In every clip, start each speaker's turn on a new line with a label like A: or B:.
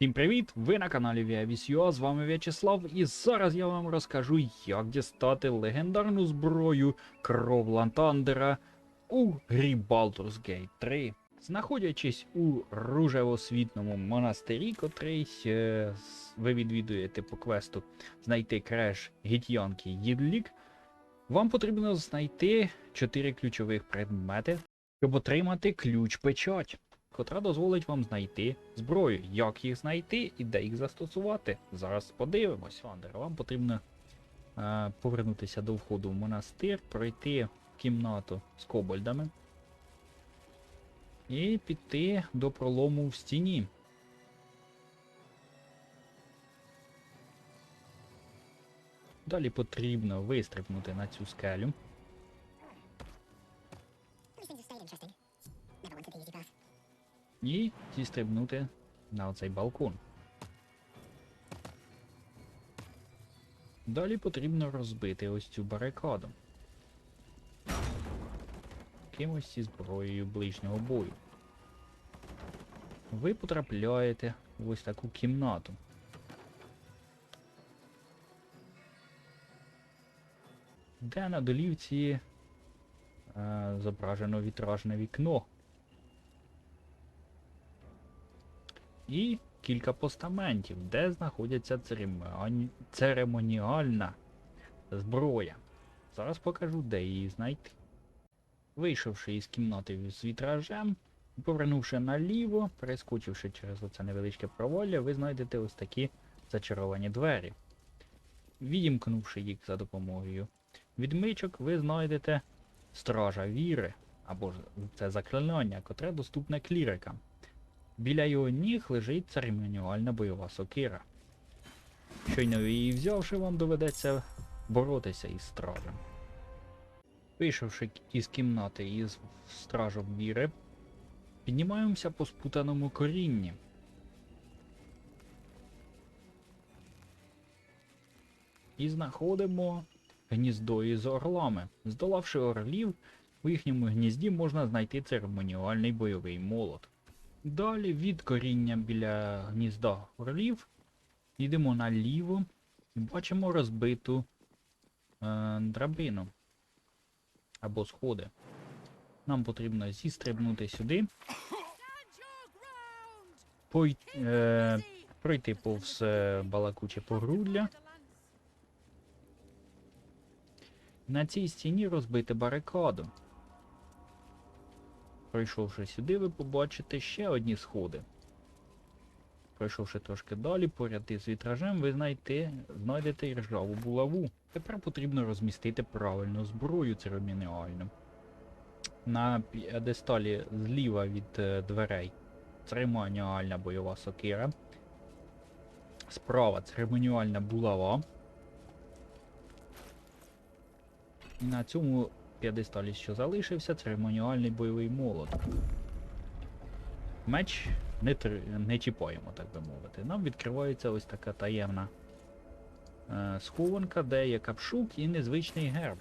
A: Всім привіт! Ви на каналі Viavis.ua, з вами В'ячеслав, і зараз я вам розкажу, як дістати легендарну зброю Кров Лантандера у грі Baldur's Gate 3. Знаходячись у ружевосвітному монастирі, котрий е, ви відвідуєте по квесту знайти креш гітьянки Їдлік, вам потрібно знайти 4 ключових предмети, щоб отримати ключ печать котра дозволить вам знайти зброю. Як їх знайти і де їх застосувати? Зараз подивимось. Вандер, вам потрібно е, повернутися до входу в монастир, пройти кімнату з кобальдами і піти до пролому в стіні. Далі потрібно вистрибнути на цю скелю. І зістрибнути на оцей балкон. Далі потрібно розбити ось цю барикаду. Кимось зі зброєю ближнього бою. Ви потрапляєте в ось таку кімнату. Де на долівці е, зображено вітражне вікно. І кілька постаментів, де знаходяться церемоні... церемоніальна зброя. Зараз покажу, де її знайти. Вийшовши із кімнати з вітражем, повернувши наліво, перескочивши через оце невеличке провалля, ви знайдете ось такі зачаровані двері. Відімкнувши їх за допомогою відмичок, ви знайдете стража віри, або ж це заклинання, котре доступне клірикам. Біля його ніг лежить церемоніальна бойова сокира. Щойно її взявши, вам доведеться боротися із стражем. Вийшовши із кімнати із стражом віри, піднімаємося по спутаному корінні. І знаходимо гніздо із орлами. Здолавши орлів, у їхньому гнізді можна знайти церемоніальний бойовий молот. Далі від коріння біля гнізда орлів йдемо наліво і бачимо розбиту е, драбину або сходи. Нам потрібно зістрибнути сюди, пой, е, пройти повз е, балакуче погруддя. На цій стіні розбити барикаду. Пройшовши сюди, ви побачите ще одні сходи. Пройшовши трошки далі, поряд із вітражем, ви знайдете, знайдете ржаву булаву. Тепер потрібно розмістити правильну зброю церемоніальну. На п'єдесталі зліва від е, дверей церемоніальна бойова сокира. Справа церемоніальна булава. І на цьому п'єдесталі, що залишився, церемоніальний бойовий молот. Меч не, тр- не чіпаємо, так би мовити. Нам відкривається ось така таємна е, схованка, де є капшук і незвичний герб.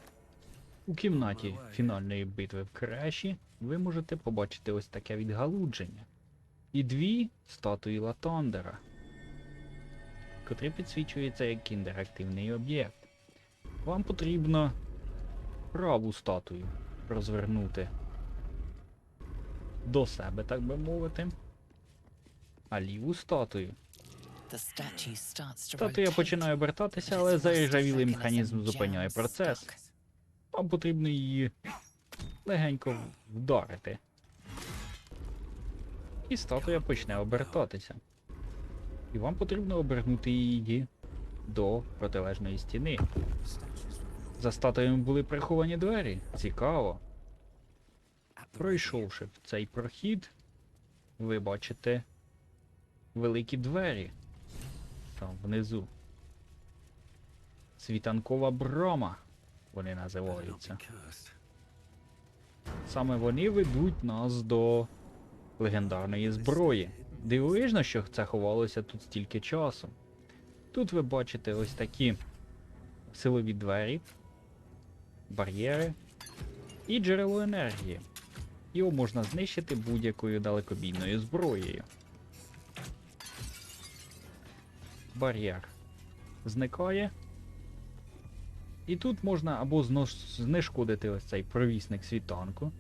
A: У кімнаті фінальної битви в Креші ви можете побачити ось таке відгалудження. І дві статуї Латандера, котрі підсвічуються як інтерактивний об'єкт. Вам потрібно праву статую розвернути до себе, так би мовити. А ліву статую. Статуя починає обертатися, але заіржавілий механізм зупиняє процес. Вам потрібно її легенько вдарити. І статуя почне обертатися. І вам потрібно обернути її до протилежної стіни. За статуями були приховані двері. Цікаво. Пройшовши в цей прохід, ви бачите великі двері. Там внизу. Світанкова брама. Вони називаються. Саме вони ведуть нас до легендарної зброї. Дивовижно, що це ховалося тут стільки часу. Тут ви бачите ось такі силові двері, бар'єри і джерело енергії. Його можна знищити будь-якою далекобійною зброєю. бар'єр зникає. І тут можна або знешкодити ось цей провісник світанку,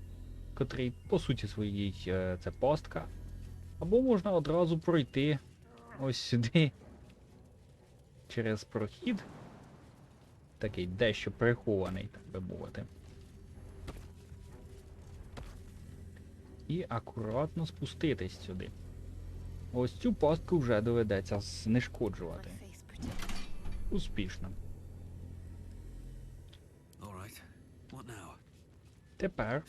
A: котрий, по суті своїй, е, це пастка. Або можна одразу пройти ось сюди через прохід. Такий дещо прихований, так би мовити. І акуратно спуститись сюди. Ось цю пастку вже доведеться знешкоджувати. Успішно. Тепер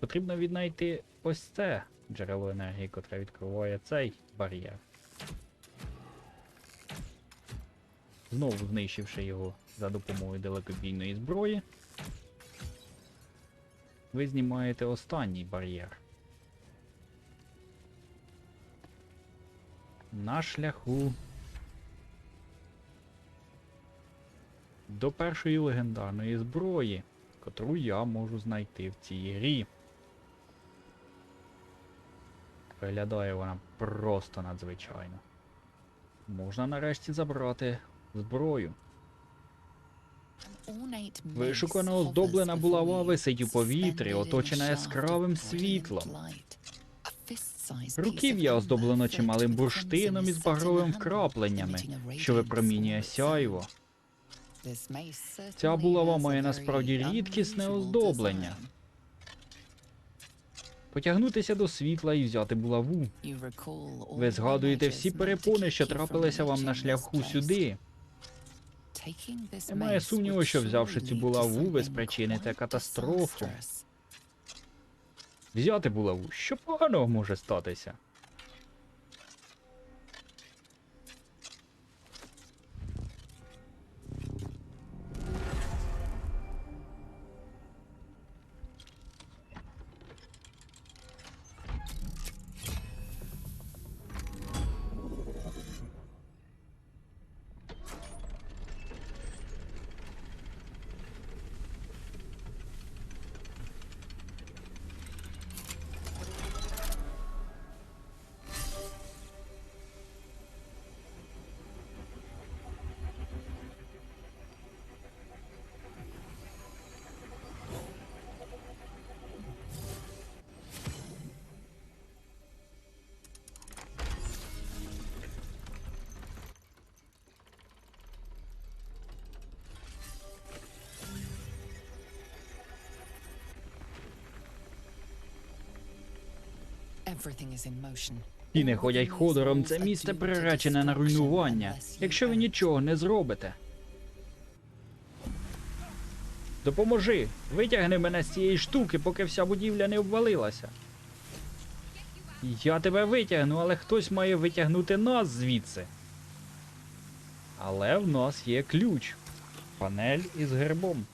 A: потрібно віднайти ось це джерело енергії, котре відкриває цей бар'єр. Знову знищивши його за допомогою далекобійної зброї. Ви знімаєте останній бар'єр. На шляху до першої легендарної зброї, котру я можу знайти в цій грі. Виглядає вона просто надзвичайно. Можна нарешті забрати зброю.
B: Вишукана оздоблена булава висить у повітрі, оточена яскравим світлом.
A: Руків'я оздоблено чималим бурштином із багровим вкрапленнями, що випромінює сяйво.
B: Ця булава має насправді рідкісне оздоблення.
A: Потягнутися до світла і взяти булаву. Ви згадуєте всі перепони, що трапилися вам на шляху сюди.
B: Немає сумніву, що взявши цю булаву, ви спричините катастрофу.
A: Взяти булаву. Що поганого може статися?
B: Стіни ходять ходором. Це місце приречене на руйнування, якщо ви
A: нічого не зробите. Допоможи! Витягни мене з цієї штуки, поки вся будівля не обвалилася. Я тебе витягну, але хтось має витягнути нас звідси. Але в нас є ключ. Панель із гербом.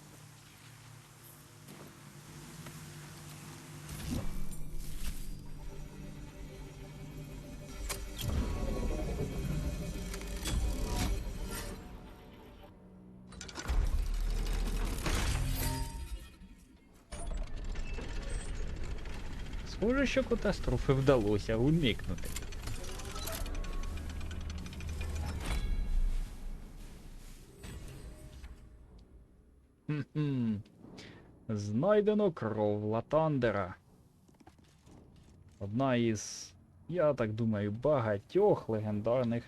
A: Схоже, що катастрофи вдалося уникнути. Знайдено кров Латандера. Одна із, я так думаю, багатьох легендарних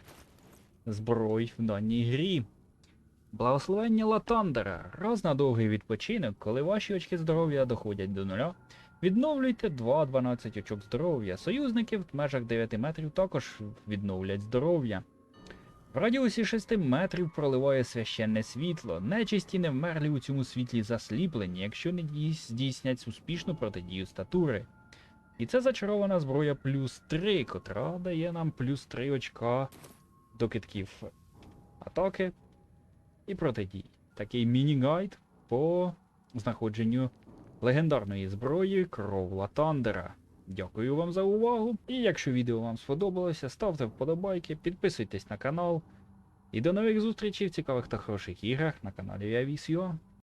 A: зброй в даній грі. Благословення Латандера. Раз на довгий відпочинок, коли ваші очки здоров'я доходять до нуля, Відновлюйте 2-12 очок здоров'я. Союзники в межах 9 метрів також відновлять здоров'я. В радіусі 6 метрів проливає священне світло. Нечисті не вмерлі у цьому світлі засліплені, якщо не здійснять успішну протидію статури. І це зачарована зброя плюс 3, котра дає нам плюс 3 очка до китків атаки і протидій. Такий міні-гайд по знаходженню легендарної зброї Кровла Тандера. Дякую вам за увагу. І якщо відео вам сподобалося, ставте вподобайки, підписуйтесь на канал. І до нових зустрічей в цікавих та хороших іграх на каналі Явіс.ua.